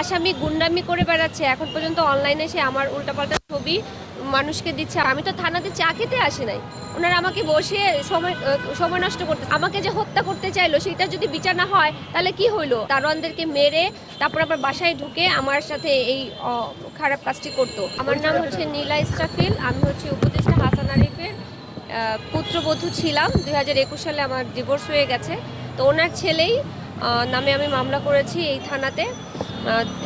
আসামি গুন্ডামি করে বেড়াচ্ছে। এখন পর্যন্ত অনলাইনে এসে আমার উল্টাপাল্টা ছবি মানুষকে দিচ্ছে। আমি তো থানাতে চা খেতে আসি নাই। ওনারা আমাকে বসে সময় সময় নষ্ট করতে আমাকে যে হত্যা করতে চাইলো, সেটা যদি বিচার না হয়, তাহলে কি হইল? দারোয়ানদেরকে মেরে তারপর আবার বাসায় ঢুকে আমার সাথে এই খারাপ কাজটি করতো। আমার নাম হচ্ছে নীলা ইস্টাফিল আমি হচ্ছে উপদেষ্টা হাসান আরিফের পুত্রবধূ ছিলাম। দুই হাজার একুশ সালে আমার ডিভোর্স হয়ে গেছে। তো ওনার ছেলেই নামে আমি মামলা করেছি এই থানাতে।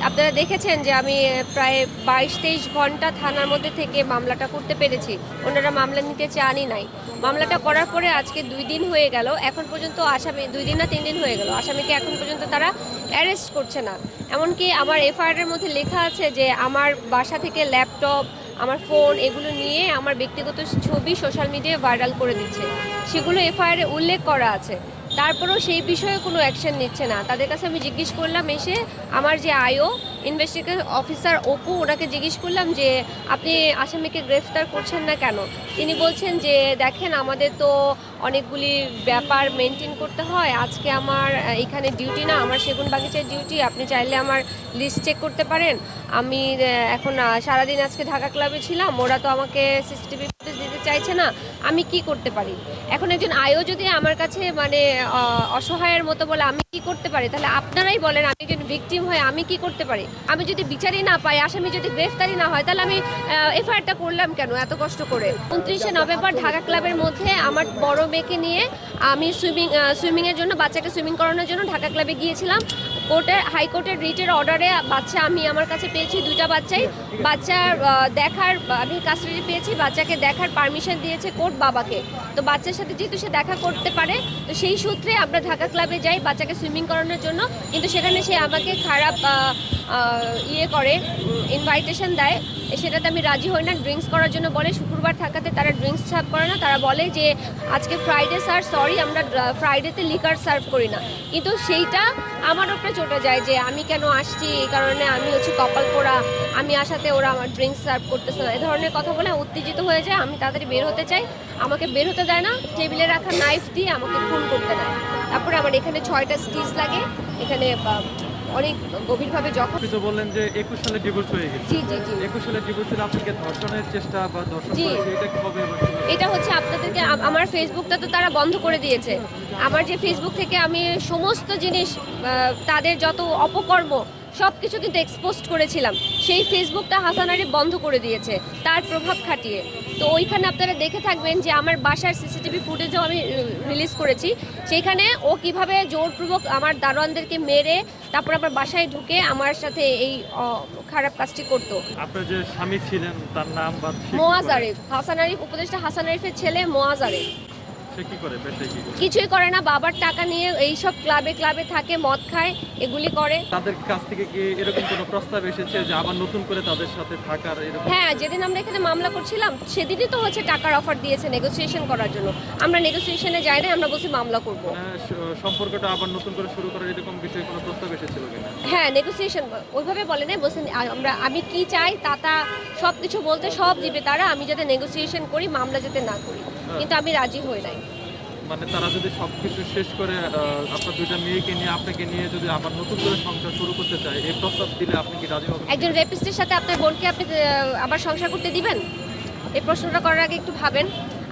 আপনারা দেখেছেন যে আমি প্রায় বাইশ তেইশ ঘণ্টা থানার মধ্যে থেকে মামলাটা করতে পেরেছি। ওনারা মামলা নিতে চানই নাই। মামলাটা করার পরে আজকে দুই দিন হয়ে গেল, এখন পর্যন্ত আসামি, দুই দিন না তিন দিন হয়ে গেল, আসামিকে এখন পর্যন্ত তারা অ্যারেস্ট করছে না। এমনকি আমার এফআইআরের মধ্যে লেখা আছে যে আমার বাসা থেকে ল্যাপটপ, আমার ফোন এগুলো নিয়ে আমার ব্যক্তিগত ছবি সোশ্যাল মিডিয়ায় ভাইরাল করে দিচ্ছে। সেগুলো এফআইআরে উল্লেখ করা আছে। তারপরেও সেই বিষয়ে কোনো অ্যাকশন নিচ্ছে না। তাদের কাছে আমি জিজ্ঞেস করলাম এসে, আমার যে আইও ইনভেস্টিগেশন অফিসার অপু, ওনাকে জিজ্ঞেস করলাম যে, আপনি আসামিকে গ্রেফতার করছেন না কেন? তিনি বলছেন যে, দেখেন, আমাদের তো অনেকগুলি ব্যাপার মেনটেন করতে হয়। আজকে আমার এখানে ডিউটি না, আমার সেগুন বাগিচার ডিউটি আপনি চাইলে আমার লিস্ট চেক করতে পারেন। আমি এখন সারাদিন আজকে ঢাকা ক্লাবে ছিলাম। ওরা তো আমাকে সিসিটিভি ফুটেজ চাইছে না, আমি কি করতে পারি? এখন একজন আয়ও যদি আমার কাছে মানে অসহায়ের মতো বলে আমি কি করতে পারি? তাহলে আপনারাই বলেন আমি একজন ভিকটিম হয়ে আমি কি করতে পারি? আমি যদি বিচারই না পাই, আসামি যদি গ্রেফতারি না হয়, তাহলে আমি এফআইআরটা করলাম কেন এত কষ্ট করে? উনত্রিশে নভেম্বর ঢাকা ক্লাবের মধ্যে আমার বড় মেয়েকে নিয়ে আমি সুইমিং সুইমিংয়ের জন্য, বাচ্চাকে সুইমিং করানোর জন্য ঢাকা ক্লাবে গিয়েছিলাম। কোর্টের হাইকোর্টের রিটের অর্ডারে বাচ্চা আমি আমার কাছে পেয়েছি, দুইটা বাচ্চাই। বাচ্চা দেখার, আমি কাস্টাডি পেয়েছি, বাচ্চাকে দেখার পারমিশন দিয়েছে কোর্ট বাবাকে। তো বাচ্চার সাথে যেহেতু সে দেখা করতে পারে, তো সেই সূত্রে আমরা ঢাকা ক্লাবে যাই বাচ্চাকে সুইমিং করানোর জন্য। কিন্তু সেখানে সে আমাকে খারাপ ইয়ে করে ইনভাইটেশন দেয়। সেটাতে আমি রাজি হই না। ড্রিঙ্কস করার জন্য বলে শুক্রবার থাকাতে তারা ড্রিঙ্কস সার্ভ করে না। তারা বলে যে, আজকে ফ্রাইডে স্যার, সরি, আমরা ফ্রাইডেতে লিকার সার্ভ করি না। কিন্তু সেইটা আমার উপরে চটে যায় যে, আমি কেন আসছি? এই কারণে আমি হচ্ছে কপাল পোড়া। আমি আসাতে ওরা আমার ড্রিঙ্কস সার্ভ করতেছে না। এই ধরনের কথা বলে উত্তেজিত হয়ে যায়। আমি তাড়াতাড়ি বের হতে চাই। আমাকে বের হতে দেয় না। টেবিলে রাখা নাইফ দিয়ে আমাকে খুন করতে দেয়। তারপরে আমার এখানে ছয়টা স্টিচ লাগে। এখানে অনেক গভীরভাবে আপনি তো বললেন যে একুশ সালে ডিভোর্স হয়ে গেছে। জি জি জি। একুশ সালে ডিভোর্স আপনাকে ধর্ষণের চেষ্টা বা ধর্ষণ করেছে এটা কবে এটা হচ্ছে আপনাদেরকে আমার ফেসবুকটা তো তারা বন্ধ করে দিয়েছে। আমার যে ফেসবুক থেকে আমি সমস্ত জিনিস তাদের যত অপকর্ম সব কিছু কিন্তু এক্সপোস্ট করেছিলাম। সেই ফেসবুকটা হাসান আরিফ বন্ধ করে দিয়েছে তার প্রভাব খাটিয়ে। তো ওইখানে আপনারা দেখে থাকবেন যে আমার বাসার সিসিটিভি ফুটেজও আমি রিলিজ করেছি। সেইখানে ও কীভাবে জোরপূর্বক আমার দারোয়ানদেরকে মেরে তারপর আবার বাসায় ঢুকে আমার সাথে এই খারাপ কাজটি করতো। আপনার যে স্বামী ছিলেন তার নাম মোয়াজ আরিফ হাসান আরিফ উপদেষ্টা হাসান আরিফের ছেলে মোয়াজ আরিফ। কি করে? কিছুই করে না বাবার টাকা নিয়ে এইসব ক্লাবে ক্লাবে থাকে মদ খায় এগুলি করে। তাদের কাছ থেকে কি এরকম কোনো প্রস্তাব এসেছে যে আবার নতুন করে তাদের সাথে থাকার এরকম? হ্যাঁ যেদিন আমরা এখানে মামলা করছিলাম সেদিনই তো হচ্ছে টাকার অফার দিয়েছে নেগোসিয়েশন করার জন্য। আমরা নেগোসিয়েশনে যাই না আমরা বলছি মামলা করব। সম্পর্কটা আবার নতুন করে শুরু করার এরকম বিষয়ে কোনো প্রস্তাব এসেছিল কিনা? হ্যাঁ নেগোসিয়েশন ওইভাবে বলে বলছেন আ- আমরা আমি কি চাই তা তা সব কিছু বলতে সব দিবে তারা আমি যাতে নেগোসিয়েশন করি মামলা যাতে না করি। কিন্তু আমি রাজি হই নাই। মানে তারা যদি সবকিছু শেষ করে আপনার দুইটা মেয়েকে নিয়ে আপনাকে নিয়ে যদি আবার নতুন করে সংসার শুরু করতে চায় এই প্রস্তাব দিলে আপনি কি রাজি হবেন? একজন রেপিস্টের সাথে আপনার বোনকে আপনি আবার সংসার করতে দিবেন? এই প্রশ্নটা করার আগে একটু ভাবেন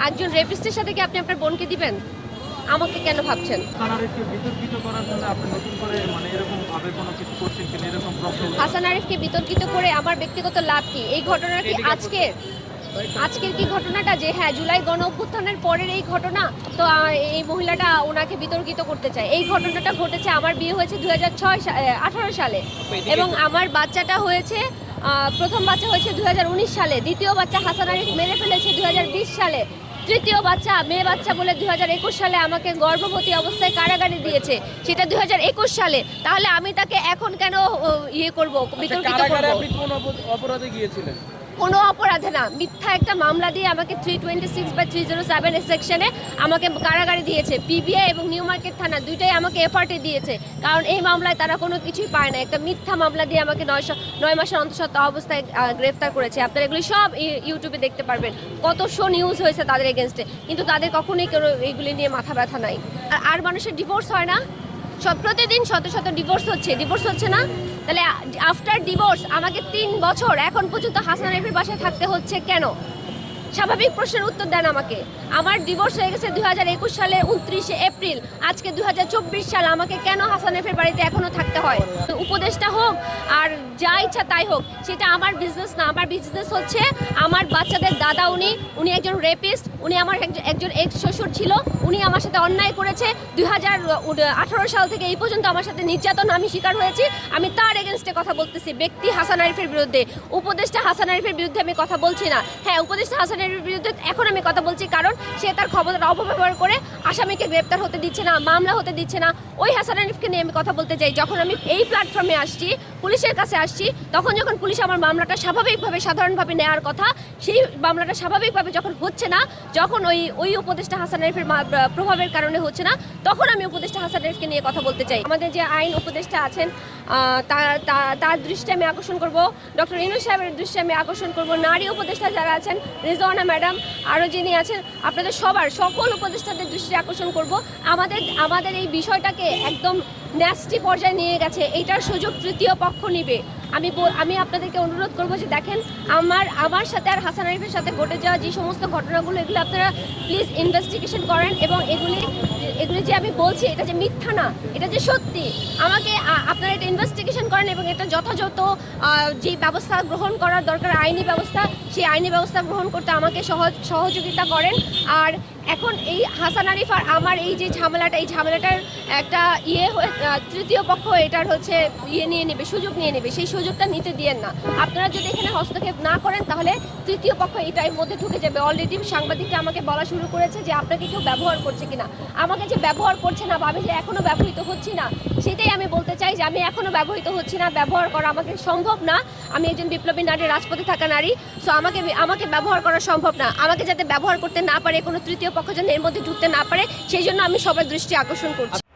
একজন রেপিস্টের সাথে কি আপনি আপনার বোনকে দিবেন? আমাকে কেন ভাবছেন? মানে হাসান আরিফকে বিতর্কিত করে আমার ব্যক্তিগত লাভ কি? এই ঘটনা কি আজকের আজকের কি ঘটনাটা? যে হ্যাঁ জুলাই গণ অভ্যুত্থানের পরের এই ঘটনা তো এই মহিলাটা ওনাকে বিতর্কিত করতে চায়। এই ঘটনাটা ঘটেছে আমার বিয়ে হয়েছে দু হাজার ছয় সালে। এবং আমার বাচ্চাটা হয়েছে প্রথম বাচ্চা হয়েছে দুহাজার উনিশ সালে। দ্বিতীয় বাচ্চা হাসান আরিফ মেরে ফেলেছে দুহাজার বিশ সালে। তৃতীয় বাচ্চা মেয়ে বাচ্চা বলে দুই হাজার একুশ সালে আমাকে গর্ভবতী অবস্থায় কারাগারে দিয়েছে। সেটা দুই হাজার একুশ সালে। তাহলে আমি তাকে এখন কেন ইয়ে করব বিতর্কিত কারাগারে করব অপরাধে গিয়েছিলেন? কোনো অপরাধে না। মিথ্যা একটা মামলা দিয়ে আমাকে থ্রি টোয়েন্টি সিক্স বা থ্রি জিরো সেভেন সেকশনে আমাকে কারাগারে দিয়েছে। পিবিআই এবং নিউ মার্কেট থানা দুইটাই আমাকে এফআরটে দিয়েছে। কারণ এই মামলায় তারা কোনো কিছুই পায় না। একটা মিথ্যা মামলা দিয়ে আমাকে নয় নয় মাসের অন্তঃসত্ত্বা অবস্থায় গ্রেফতার করেছে। আপনারা এগুলি সব ইউ- ইউটিউবে দেখতে পারবেন। কত শো নিউজ হয়েছে তাদের এগেনস্টে কিন্তু তাদের কখনোই কোনো এগুলি নিয়ে মাথা ব্যথা নাই। আর- আর মানুষের ডিভোর্স হয় না। সব প্রতিদিন শত শত ডিভোর্স হচ্ছে। ডিভোর্স হচ্ছে না? তাহলে আফটার ডিভোর্স আমাকে তিন বছর এখন পর্যন্ত হাসান আরিফের বাসায় থাকতে হচ্ছে কেন? স্বাভাবিক প্রশ্নের উত্তর দেন আমাকে। আমার ডিভোর্স হয়ে গেছে দুই হাজার একুশ সালে, উনত্রিশে এপ্রিল। আজকে দুই হাজার চব্বিশ সাল আমাকে কেন হাসান আরিফের বাড়িতে এখনও থাকতে হয়? উপদেশটা হোক, আর যা ইচ্ছা তাই হোক, সেটা আমার বিজনেস না। আমার বিজনেস হচ্ছে আমার বাচ্চাদের দাদা উনি উনি একজন রেপিস্ট উনি আমার একজন- এক্স শ্বশুর ছিল, উনি আমার সাথে অন্যায় করেছে। দুই হাজার আঠারো সাল থেকে এই পর্যন্ত আমার সাথে নির্যাতন আমি শিকার হয়েছি। আমি তার এগেনস্টে কথা বলতেছি, ব্যক্তি হাসান আরিফের বিরুদ্ধে। উপদেষ্টা হাসান আরিফের বিরুদ্ধে আমি কথা বলছি না। হ্যাঁ উপদেষ্টা হাসান আরিফের বিরুদ্ধে এখন আমি কথা বলছি, কারণ সে তার ক্ষমতার অপব্যবহার করে আসামিকে গ্রেপ্তার হতে দিচ্ছে না, মামলা হতে দিচ্ছে না। ওই হাসান আরিফকে নিয়ে আমি কথা বলতে চাই। যখন আমি এই প্ল্যাটফর্মে আসছি, পুলিশের কাছে আসছি, তখন যখন পুলিশ আমার মামলাটা স্বাভাবিকভাবে, সাধারণভাবে নেওয়ার কথা, সেই মামলাটা স্বাভাবিকভাবে যখন হচ্ছে না, যখন ওই ওই উপদেষ্টা হাসান আরিফের প্রভাবের কারণে হচ্ছে না, তখন আমি উপদেষ্টা হাসান আরিফকে নিয়ে কথা বলতে চাই। আমাদের যে আইন উপদেষ্টা আছেন তার- দৃষ্টি আমি আকর্ষণ করব। ডক্টর ইনু সাহেবের দৃষ্টি আমি আকর্ষণ করব। নারী উপদেষ্টা যারা আছেন, রিজওয়ানা ম্যাডাম আরও যিনি আছেন, আপনাদের সবার, সকল উপদেষ্টাদের দৃষ্টি আকর্ষণ করব। আমাদের আমাদের এই বিষয়টাকে একদম ন্যাস্টি পর্যায়ে নিয়ে গেছে। এইটার সুযোগ তৃতীয় পক্ষ নিবে। আমি আমি আপনাদেরকে অনুরোধ করব যে দেখেন, আমার আমার সাথে আর হাসান আরিফের সাথে ঘটে যাওয়া যে সমস্ত ঘটনাগুলো, এগুলো আপনারা প্লিজ ইনভেস্টিগেশন করেন এবং এগুলি এগুলি যে আমি বলছি, এটা যে মিথ্যা না, এটা যে সত্যি, আমাকে আপনারা এটা ইনভেস্টিগেশন করেন এবং এটা যথাযথ যে ব্যবস্থা গ্রহণ করার দরকার, আইনি ব্যবস্থা, সেই আইনি ব্যবস্থা গ্রহণ করতে আমাকে সহযোগিতা করেন। আর এখন এই হাসান আরিফ আর আমার এই যে ঝামেলাটা, এই ঝামেলাটার একটা ইয়ে তৃতীয় পক্ষ এটার হচ্ছে ইয়ে নিয়ে নেবে, সুযোগ নিয়ে নেবে, সেই সুযোগটা নিতে দিয়েন না। আপনারা যদি এখানে হস্তক্ষেপ না করেন, তাহলে তৃতীয় পক্ষ এটার মধ্যে ঢুকে যাবে। অলরেডি সাংবাদিকরা আমাকে বলা শুরু করেছে যে, আপনাকে কেউ ব্যবহার করছে কিনা। আমাকে যে ব্যবহার করছে না বা আমি যে এখনও ব্যবহৃত হচ্ছি না। সেটাই আমি বলতে চাই যে আমি এখনও ব্যবহৃত হচ্ছি না, ব্যবহার করা আমাকে সম্ভব না। আমি একজন বিপ্লবী নারী, রাজপথে থাকা নারী সো আমাকে আমাকে ব্যবহার করা সম্ভব না। আমাকে যাতে ব্যবহার করতে না পারে, কোনো তৃতীয় পক্ষ যেন এর মধ্যে ঢুকতে না পারে, সেই জন্য আমি সবার দৃষ্টি আকর্ষণ করছি।